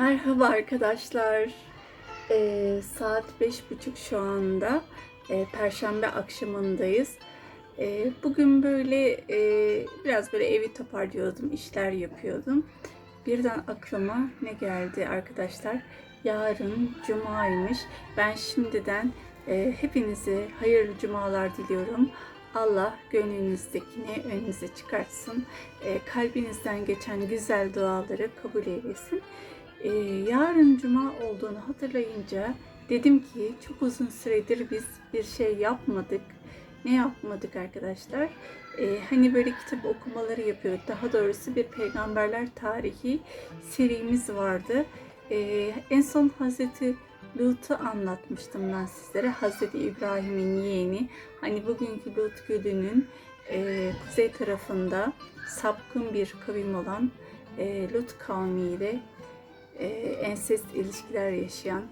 Merhaba arkadaşlar. Ee, saat beş buçuk şu anda. Ee, Perşembe akşamındayız. Ee, bugün böyle e, biraz böyle evi toparlıyordum, işler yapıyordum. Birden aklıma ne geldi arkadaşlar? Yarın cumaymış. Ben şimdiden e, hepinize hayırlı cumalar diliyorum. Allah gönlünüzdekini önünüze çıkartsın. E, kalbinizden geçen güzel duaları kabul eylesin. Ee, yarın cuma olduğunu hatırlayınca dedim ki çok uzun süredir biz bir şey yapmadık. Ne yapmadık arkadaşlar? Ee, hani böyle kitap okumaları yapıyorduk. Daha doğrusu bir peygamberler tarihi serimiz vardı. Ee, en son Hazreti Lut'u anlatmıştım ben sizlere. Hazreti İbrahim'in yeğeni. Hani bugünkü Lut Gölü'nün e, kuzey tarafında sapkın bir kavim olan e, Lut kavmiyle e, ensest ilişkiler yaşayan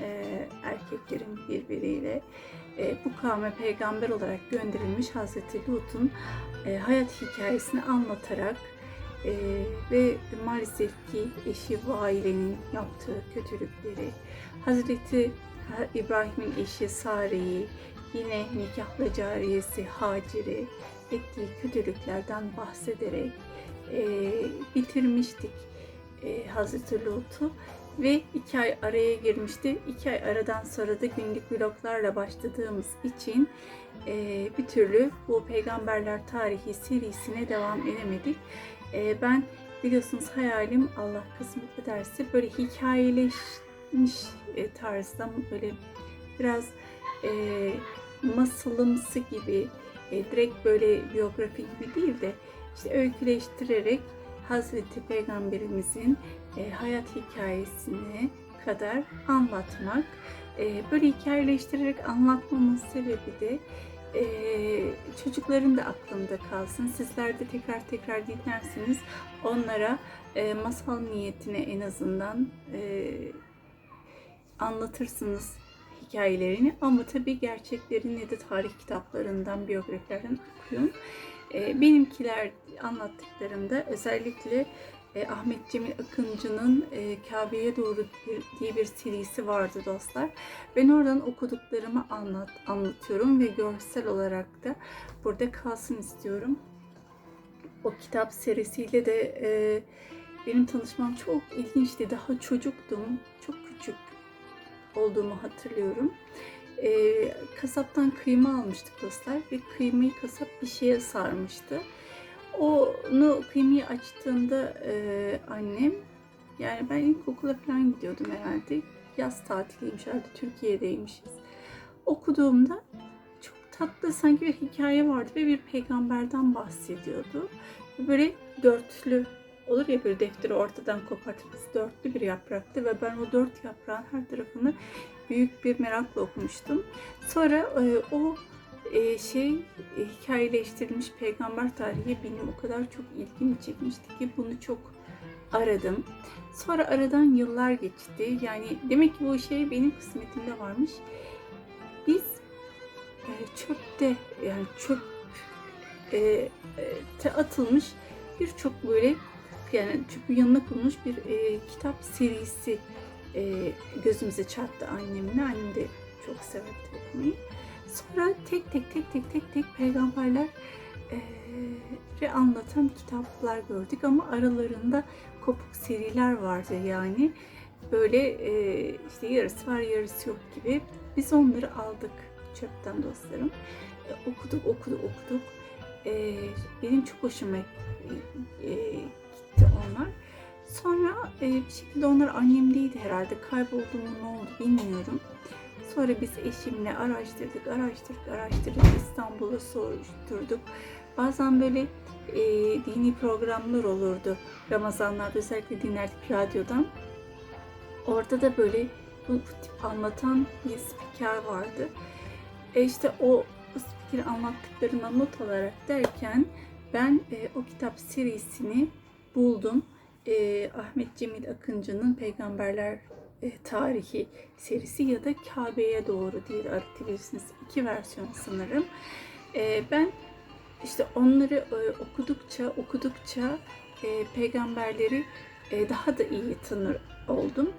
e, erkeklerin birbiriyle e, bu kavme peygamber olarak gönderilmiş Hazreti Lut'un e, hayat hikayesini anlatarak e, ve maalesef ki eşi bu ailenin yaptığı kötülükleri, Hazreti İbrahim'in eşi Sare'yi, yine nikahlı cariyesi Hacer'i ettiği kötülüklerden bahsederek e, bitirmiştik e, Hazreti Lut'u ve iki ay araya girmişti. İki ay aradan sonra da günlük vloglarla başladığımız için e, bir türlü bu Peygamberler Tarihi serisine devam edemedik. E, ben biliyorsunuz hayalim Allah kısmet ederse böyle hikayeleşmiş e, tarzda böyle biraz e, masalımsı gibi e, direkt böyle biyografi gibi değil de işte öyküleştirerek Hazreti Peygamberimizin e, hayat hikayesini kadar anlatmak. E, böyle hikayeleştirerek anlatmamın sebebi de e, çocukların da aklında kalsın. Sizler de tekrar tekrar dinlersiniz. Onlara e, masal niyetine en azından e, anlatırsınız hikayelerini ama tabii gerçeklerini de tarih kitaplarından, biyografilerden okuyun. E, benimkiler anlattıklarımda özellikle e, Ahmet Cemil Akıncı'nın e, Kabe'ye doğru diye bir serisi vardı dostlar. Ben oradan okuduklarımı anlat, anlatıyorum ve görsel olarak da burada kalsın istiyorum. O kitap serisiyle de e, benim tanışmam çok ilginçti. Daha çocuktum, çok küçük olduğumu hatırlıyorum. E, kasaptan kıyma almıştık dostlar ve kıymayı kasap bir şeye sarmıştı. Onu kıymayı açtığında e, annem yani ben ilkokula falan gidiyordum herhalde. Yaz tatiliymiş herhalde Türkiye'deymişiz. Okuduğumda çok tatlı sanki bir hikaye vardı ve bir peygamberden bahsediyordu. Böyle dörtlü olur ya bir defteri ortadan kopartırız. Dörtlü bir yapraktı ve ben o dört yaprağın her tarafını büyük bir merakla okumuştum. Sonra e, o e, şey e, hikayeleştirilmiş peygamber tarihi benim o kadar çok ilgimi çekmişti ki bunu çok aradım. Sonra aradan yıllar geçti. Yani demek ki bu şey benim kısmetimde varmış. Biz çöpte yani çöp e, te atılmış birçok böyle yani çöpün yanına konmuş bir kitap serisi e, gözümüze çarptı annemle. Annem de çok severdi okumayı. Sonra tek tek tek tek tek tek peygamberler e, anlatan kitaplar gördük ama aralarında kopuk seriler vardı yani. Böyle e, işte yarısı var yarısı yok gibi. Biz onları aldık çöpten dostlarım. E, okuduk okuduk okuduk. E, benim çok hoşuma e, gitti onlar. Sonra e, bir şekilde onlar annemdeydi herhalde. Kayboldu mu ne oldu bilmiyorum. Sonra biz eşimle araştırdık, araştırdık, araştırdık. İstanbul'a soruşturduk. Bazen böyle e, dini programlar olurdu. Ramazanlarda özellikle dinlerdik radyodan. Orada da böyle bu, tip anlatan bir spiker vardı. E işte o spikeri anlattıklarına not alarak derken ben e, o kitap serisini buldum. E, Ahmet Cemil Akıncı'nın Peygamberler e, tarihi serisi ya da Kabe'ye doğru diye aratabilirsiniz. İki versiyon sanırım. E, ben işte onları e, okudukça okudukça e, peygamberleri e, daha da iyi tanır oldum.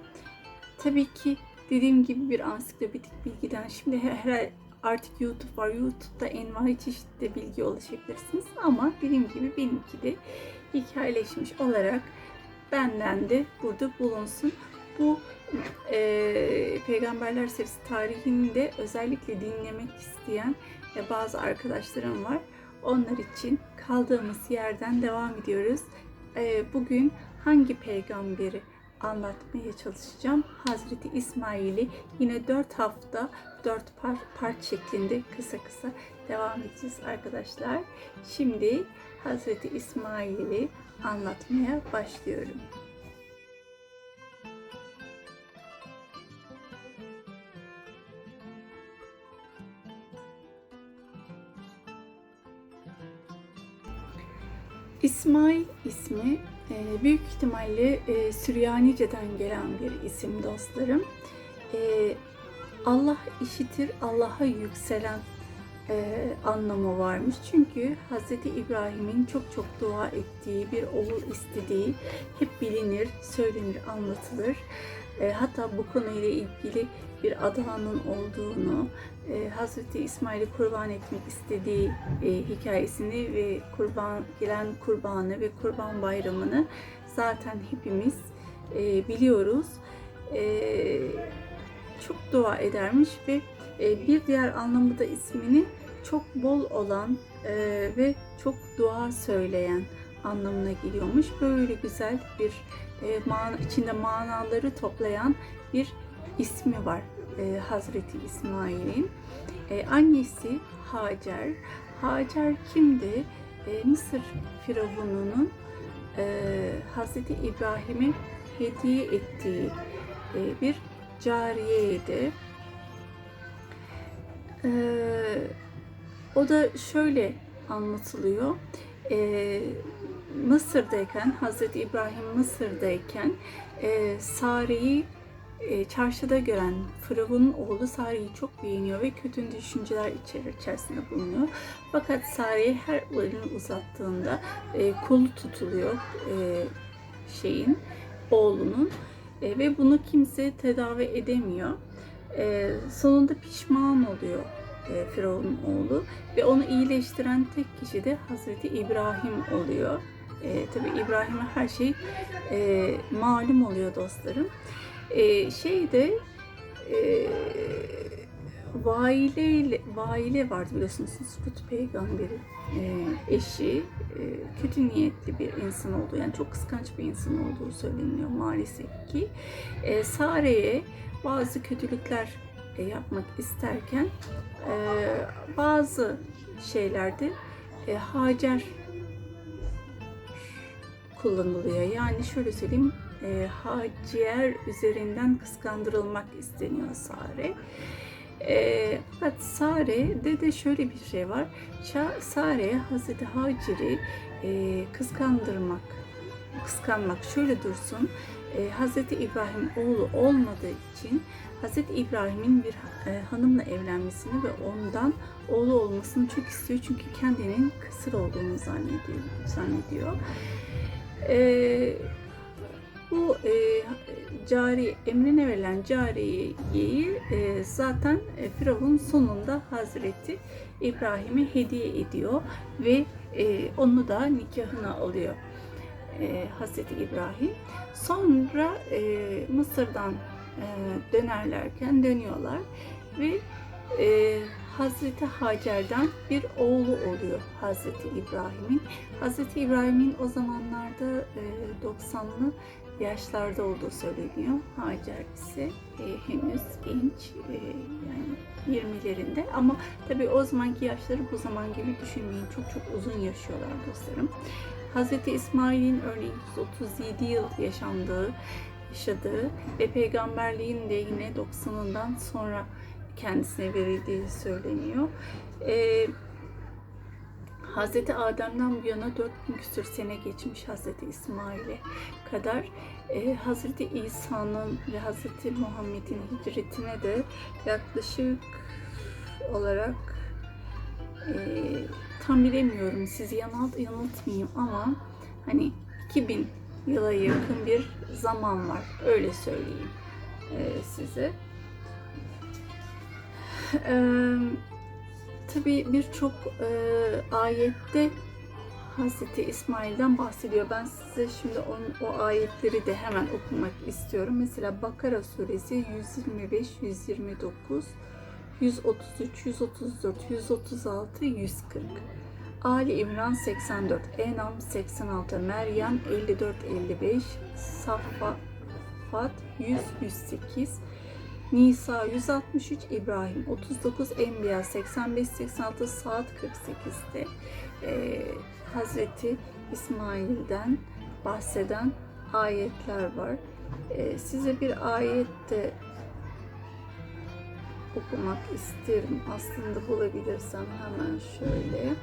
Tabii ki dediğim gibi bir ansiklopedik bilgiden şimdi her artık YouTube var. YouTube'da envai çeşitli bilgi ulaşabilirsiniz. Ama dediğim gibi benimki de hikayeleşmiş olarak benden de burada bulunsun. Bu e, Peygamberler Serisi tarihini de özellikle dinlemek isteyen e, bazı arkadaşlarım var. Onlar için kaldığımız yerden devam ediyoruz. E, bugün hangi peygamberi anlatmaya çalışacağım? Hazreti İsmail'i yine 4 hafta 4 par part şeklinde kısa kısa devam edeceğiz arkadaşlar. Şimdi Hazreti İsmail'i anlatmaya başlıyorum. İsmail ismi e, büyük ihtimalle e, Süryanice'den gelen bir isim dostlarım. E, Allah işitir, Allah'a yükselen e, anlamı varmış. Çünkü Hz. İbrahim'in çok çok dua ettiği, bir oğul istediği hep bilinir, söylenir, anlatılır. E, hatta bu konuyla ilgili bir adanın olduğunu, e, Hazreti İsmail'i kurban etmek istediği e, hikayesini ve kurban gelen kurbanı ve kurban bayramını zaten hepimiz e, biliyoruz. E, çok dua edermiş ve e, bir diğer anlamı da ismini çok bol olan e, ve çok dua söyleyen anlamına geliyormuş. Böyle güzel bir e, mana, içinde manaları toplayan bir ismi var e, Hazreti İsmail'in. E, annesi Hacer. Hacer kimdi? E, Mısır Firavununun e, Hazreti İbrahim'e hediye ettiği e, bir cariyeydi. E, o da şöyle anlatılıyor. E, Mısır'dayken, Hazreti İbrahim Mısır'dayken e, Sare'yi e, çarşıda gören Firavun'un oğlu Sare'yi çok beğeniyor ve kötü düşünceler içeri, içerisinde bulunuyor. Fakat Sare'ye her elini uzattığında e, kolu tutuluyor e, şeyin, oğlunun e, ve bunu kimse tedavi edemiyor. E, sonunda pişman oluyor e, oğlu ve onu iyileştiren tek kişi de Hazreti İbrahim oluyor. E, Tabi İbrahim'e her şey e, malum oluyor dostlarım. E, şeyde e, Vaile, Vaile vardı biliyorsunuz Lut peygamberi e, eşi e, kötü niyetli bir insan olduğu yani çok kıskanç bir insan olduğu söyleniyor maalesef ki. E, Sare'ye bazı kötülükler yapmak isterken e, bazı şeylerde e, Hacer kullanılıyor. Yani şöyle söyleyeyim, e, Hacer üzerinden kıskandırılmak isteniyor Sare. E, fakat Sare'de de şöyle bir şey var. Sare Hazreti Hacer'i e, kıskandırmak, kıskanmak şöyle dursun. E, Hazreti İbrahim oğlu olmadığı için Hazreti İbrahim'in bir e, hanımla evlenmesini ve ondan oğlu olmasını çok istiyor çünkü kendinin kısır olduğunu zannediyor. zannediyor. E, bu e, cari emrine verilen cariyeyi e, zaten e, Firavun sonunda Hazreti İbrahim'e hediye ediyor ve e, onu da nikahına alıyor e, Hazreti İbrahim. Sonra e, Mısır'dan e, dönerlerken dönüyorlar ve e, Hazreti Hacer'den bir oğlu oluyor Hazreti İbrahim'in. Hazreti İbrahim'in o zamanlarda e, 90'lı yaşlarda olduğu söyleniyor. Hacer ise e, henüz genç e, yani 20'lerinde ama tabii o zamanki yaşları bu zaman gibi düşünmeyin. Çok çok uzun yaşıyorlar dostlarım. Hazreti İsmail'in örneğin 137 yıl yaşandığı, yaşadığı ve peygamberliğin de yine 90'ından sonra kendisine verildiği söyleniyor. Ee, Hazreti Adem'den bu yana 4000 küsur sene geçmiş Hazreti İsmail'e kadar. Ee, Hazreti İsa'nın ve Hazreti Muhammed'in hicretine de yaklaşık olarak e, tam bilemiyorum sizi yanılt, yanıltmayayım ama hani 2000 yıla yakın bir zaman var. Öyle söyleyeyim e, size. Eee tabii birçok e, ayette Hazreti İsmail'den bahsediyor. Ben size şimdi onun, o ayetleri de hemen okumak istiyorum. Mesela Bakara suresi 125, 129, 133, 134, 136, 140. Ali İmran 84, Enam 86, Meryem 54, 55, Saffat 100, 108, Nisa 163, İbrahim 39, Enbiya 85, 86, Saat 48'de e, Hazreti İsmail'den bahseden ayetler var. E, size bir ayet de okumak isterim. Aslında bulabilirsem hemen şöyle.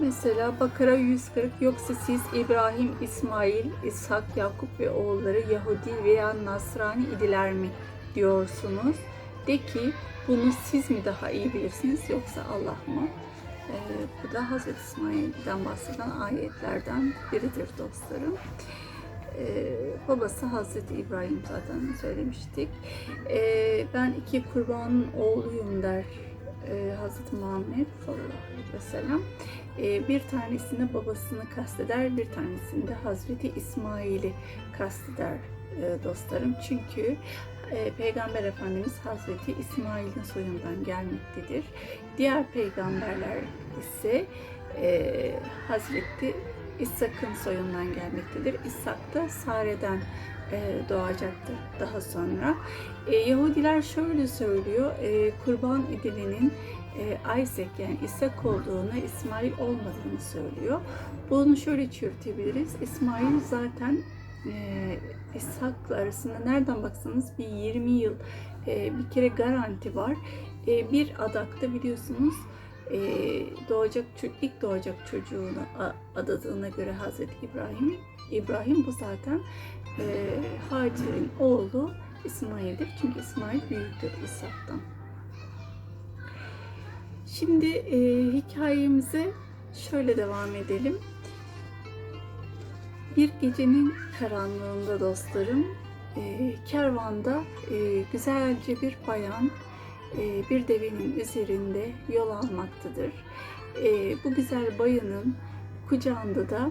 Mesela Bakara 140 yoksa siz İbrahim, İsmail, İshak, Yakup ve oğulları Yahudi veya Nasrani idiler mi diyorsunuz? De ki bunu siz mi daha iyi bilirsiniz yoksa Allah mı? Ee, bu da Hazreti İsmail'den bahseden ayetlerden biridir dostlarım. Ee, babası Hazreti İbrahim zaten söylemiştik. Ee, ben iki kurbanın oğluyum der e, Hazreti Muhammed sallallahu aleyhi ve sellem. E, bir tanesini babasını kasteder, bir tanesini de Hazreti İsmail'i kasteder e, dostlarım. Çünkü e, Peygamber Efendimiz Hazreti İsmail'in soyundan gelmektedir. Diğer peygamberler ise e, Hazreti İshak'ın soyundan gelmektedir. İshak da Sare'den e, doğacaktır daha sonra. E, Yahudiler şöyle söylüyor, e, kurban edilenin e, Isaac yani İshak olduğunu, İsmail olmadığını söylüyor. Bunu şöyle çürütebiliriz. İsmail zaten e, İshak'la arasında nereden baksanız bir 20 yıl bir kere garanti var. Bir adakta biliyorsunuz doğacak ilk doğacak çocuğunu adadığına göre Hazreti İbrahim İbrahim bu zaten e, Hacer'in oğlu İsmail'dir. Çünkü İsmail büyüktür İshak'tan. Şimdi e, hikayemize şöyle devam edelim. Bir gecenin karanlığında dostlarım, e, kervanda e, güzelce bir bayan e, bir devenin üzerinde yol almaktadır. E, bu güzel bayanın kucağında da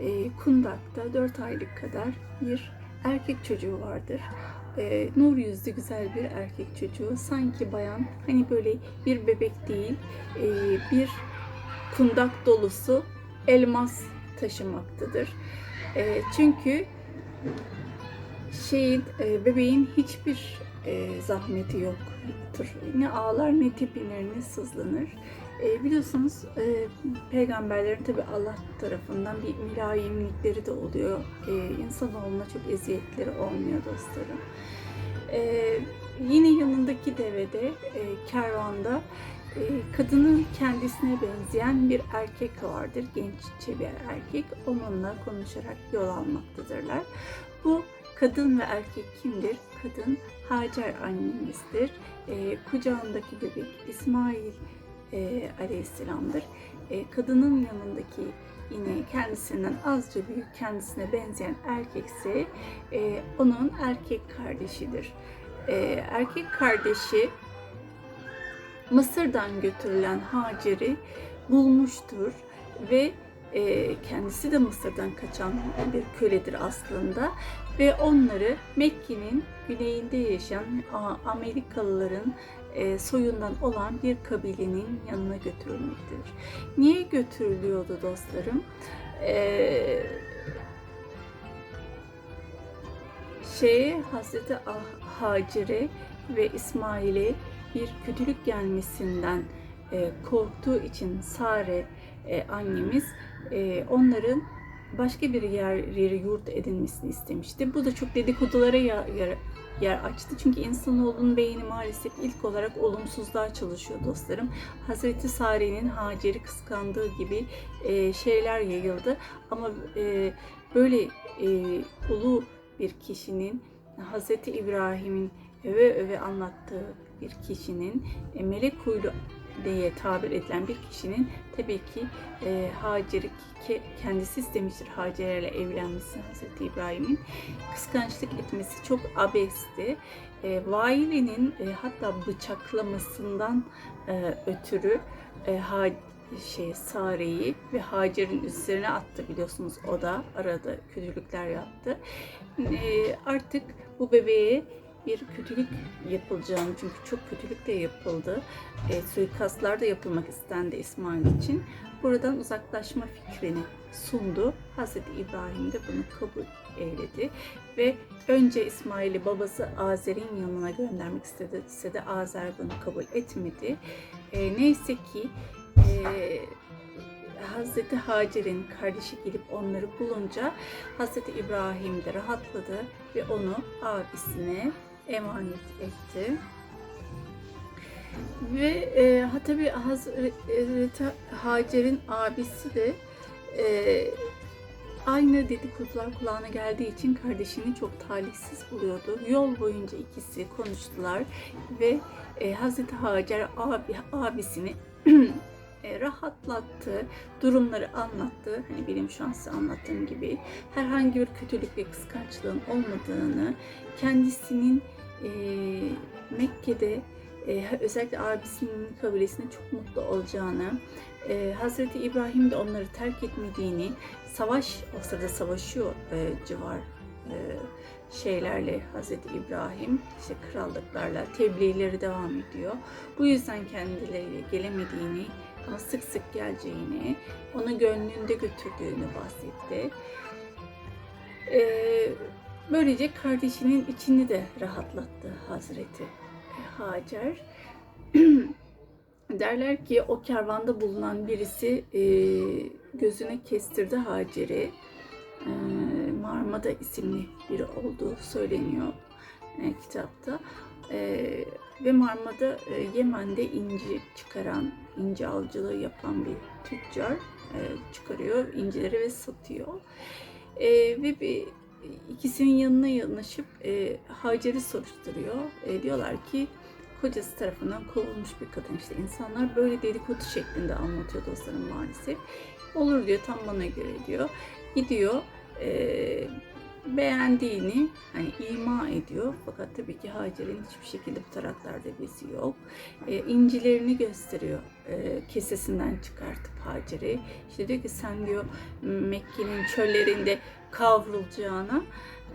e, kundakta 4 aylık kadar bir erkek çocuğu vardır. E, nur yüzlü güzel bir erkek çocuğu. Sanki bayan hani böyle bir bebek değil e, bir kundak dolusu elmas taşımaktadır. E, çünkü şeyin e, bebeğin hiçbir e, zahmeti yoktur. Ne ağlar ne tepinir ne sızlanır. E, biliyorsunuz e, peygamberlerin tabi Allah tarafından bir mülayimlikleri de oluyor. E, insanoğluna çok eziyetleri olmuyor dostlarım. E, yine yanındaki devede, e, kervanda e, kadının kendisine benzeyen bir erkek vardır. Genççe bir erkek. Onunla konuşarak yol almaktadırlar. Bu kadın ve erkek kimdir? Kadın Hacer annemizdir. E, kucağındaki bebek İsmail e, aleyhisselamdır. E, kadının yanındaki yine kendisinden azca büyük kendisine benzeyen erkekse e, onun erkek kardeşidir. E, erkek kardeşi Mısır'dan götürülen Hacer'i bulmuştur ve e, kendisi de Mısır'dan kaçan bir köledir aslında ve onları Mekke'nin güneyinde yaşayan Amerikalıların e, soyundan olan bir kabilenin yanına götürülmektedir. Niye götürülüyordu dostlarım? E, şeye Hazreti Hacer'e ve İsmail'e bir kötülük gelmesinden e, korktuğu için Sare e, annemiz onların başka bir yer, yurt edinmesini istemişti. Bu da çok dedikodulara yer, yer, yer açtı. Çünkü insanoğlunun beyni maalesef ilk olarak olumsuzluğa çalışıyor dostlarım. Hazreti Sare'nin Hacer'i kıskandığı gibi e, şeyler yayıldı. Ama e, böyle e, ulu bir kişinin Hazreti İbrahim'in öve öve anlattığı bir kişinin e, melek huylu diye tabir edilen bir kişinin tabii ki e, Hacer'i kendisi istemiştir Hacer'le evlenmesi Hazreti İbrahim'in kıskançlık etmesi çok abesti. E, Vaili'nin e, hatta bıçaklamasından e, ötürü e, ha, şey Sare'yi ve Hacer'in üzerine attı biliyorsunuz o da arada kötülükler yaptı. E, artık bu bebeğe bir kötülük yapılacağını çünkü çok kötülük de yapıldı. E, suikastlar da yapılmak istendi İsmail için. Buradan uzaklaşma fikrini sundu. Hazreti İbrahim de bunu kabul eyledi ve önce İsmail'i babası Azer'in yanına göndermek istedi. ise de Azer bunu kabul etmedi. E, neyse ki e, Hazreti Hacer'in kardeşi gelip onları bulunca Hazreti İbrahim de rahatladı ve onu abisine emanet etti. Ve e, ha tabi Hazreti Hacer'in abisi de e, aynı dedikodular kulağına geldiği için kardeşini çok talihsiz buluyordu. Yol boyunca ikisi konuştular ve e, Hazreti Hacer abi, abisini e, rahatlattı, durumları anlattı. Hani benim şu an size anlattığım gibi herhangi bir kötülük ve kıskançlığın olmadığını, kendisinin e, Mekke'de e, özellikle abisinin kabilesine çok mutlu olacağını, e, Hazreti İbrahim de onları terk etmediğini, savaş, o sırada savaşıyor e, civar e, şeylerle Hazreti İbrahim, işte krallıklarla tebliğleri devam ediyor. Bu yüzden kendileriyle gelemediğini sık sık geleceğini, onu gönlünde götürdüğünü bahsetti. Ee, böylece kardeşinin içini de rahatlattı Hazreti Hacer. Derler ki o kervanda bulunan birisi e, gözüne kestirdi Hacer'i. E, Marmada isimli biri olduğu söyleniyor e, kitapta. Ve Marmada e, Yemen'de inci çıkaran, inci avcılığı yapan bir tüccar e, çıkarıyor incileri ve satıyor. E, ve bir ikisinin yanına yanaşıp e, Hacer'i soruşturuyor. E, diyorlar ki kocası tarafından kovulmuş bir kadın. İşte insanlar böyle dedikodu şeklinde anlatıyor dostlarım maalesef. Olur diyor tam bana göre diyor. Gidiyor e, beğendiğini hani ima ediyor. Fakat tabii ki Hacer'in hiçbir şekilde bu taraklarda bezi yok. E, incilerini gösteriyor e, kesesinden çıkartıp Hacer'i. İşte diyor ki sen diyor Mekke'nin çöllerinde kavrulacağına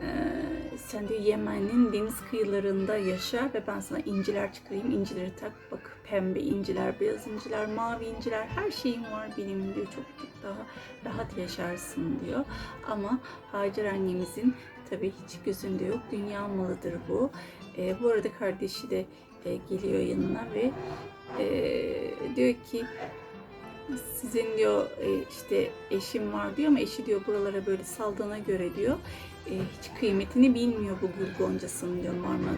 e, sen diyor Yemen'in deniz kıyılarında yaşa ve ben sana inciler çıkarayım. İncileri tak bak pembe inciler, beyaz inciler, mavi inciler her şeyim var benim diyor. Çok çok daha rahat yaşarsın diyor. Ama Hacer annemizin tabii hiç gözünde yok. Dünya malıdır bu. E, bu arada kardeşi de e, geliyor yanına ve e, diyor ki sizin diyor e, işte eşim var diyor ama eşi diyor buralara böyle saldığına göre diyor e, hiç kıymetini bilmiyor bu gül goncasının diyor Marma,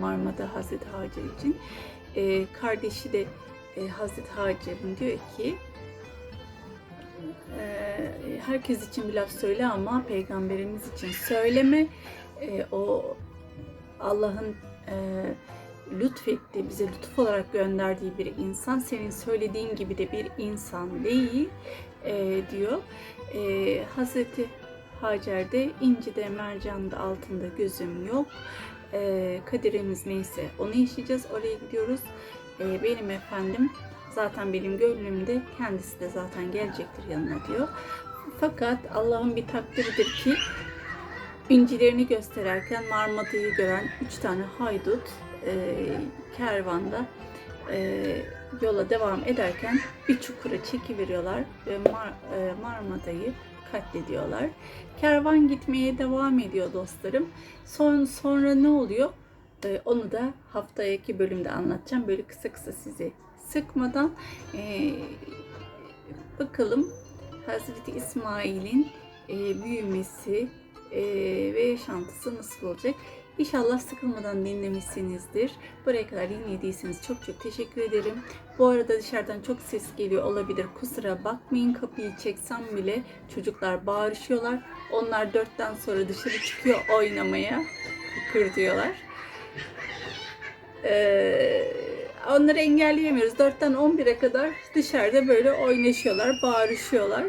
Marmada Hazreti Hacer için. E, kardeşi de Hazreti Hacer'in diyor ki herkes için bir laf söyle ama peygamberimiz için söyleme. O Allah'ın lütfetti, bize lütuf olarak gönderdiği bir insan senin söylediğin gibi de bir insan değil e, diyor. E, Hazreti Hacer'de incide, mercanda, altında gözüm yok. E, kaderimiz neyse onu yaşayacağız. Oraya gidiyoruz. E, benim efendim zaten benim gönlümde kendisi de zaten gelecektir yanına diyor. Fakat Allah'ın bir takdiridir ki incilerini göstererken Marmada'yı gören üç tane haydut e, kervanda e, yola devam ederken bir çukura çekiveriyorlar ve Mar, e, Marmada'yı katlediyorlar. Kervan gitmeye devam ediyor dostlarım. Son, sonra ne oluyor? E, onu da haftaki bölümde anlatacağım. Böyle kısa kısa sizi sıkmadan e, bakalım Hazreti İsmail'in e, büyümesi e, ve yaşantısı nasıl olacak? İnşallah sıkılmadan dinlemişsinizdir. Buraya kadar dinlediyseniz çok çok teşekkür ederim. Bu arada dışarıdan çok ses geliyor olabilir. Kusura bakmayın kapıyı çeksem bile çocuklar bağırışıyorlar. Onlar dörtten sonra dışarı çıkıyor oynamaya. Kıkır diyorlar. Ee, onları engelleyemiyoruz. 4'ten 11'e kadar dışarıda böyle oynaşıyorlar, bağırışıyorlar.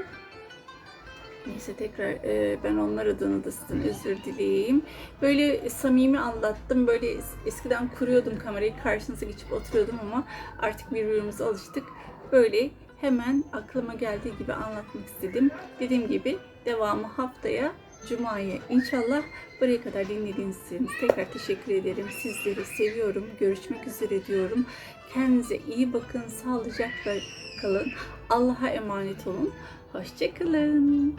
Neyse tekrar e, ben onlar adına da sizden özür dileyeyim. Böyle samimi anlattım. Böyle es- eskiden kuruyordum kamerayı karşınıza geçip oturuyordum ama artık birbirimize alıştık. Böyle hemen aklıma geldiği gibi anlatmak istedim. Dediğim gibi devamı haftaya Cuma'ya inşallah buraya kadar dinlediğiniz için tekrar teşekkür ederim. Sizleri seviyorum. Görüşmek üzere diyorum. Kendinize iyi bakın. Sağlıcakla kalın. Allah'a emanet olun. Hoşçakalın.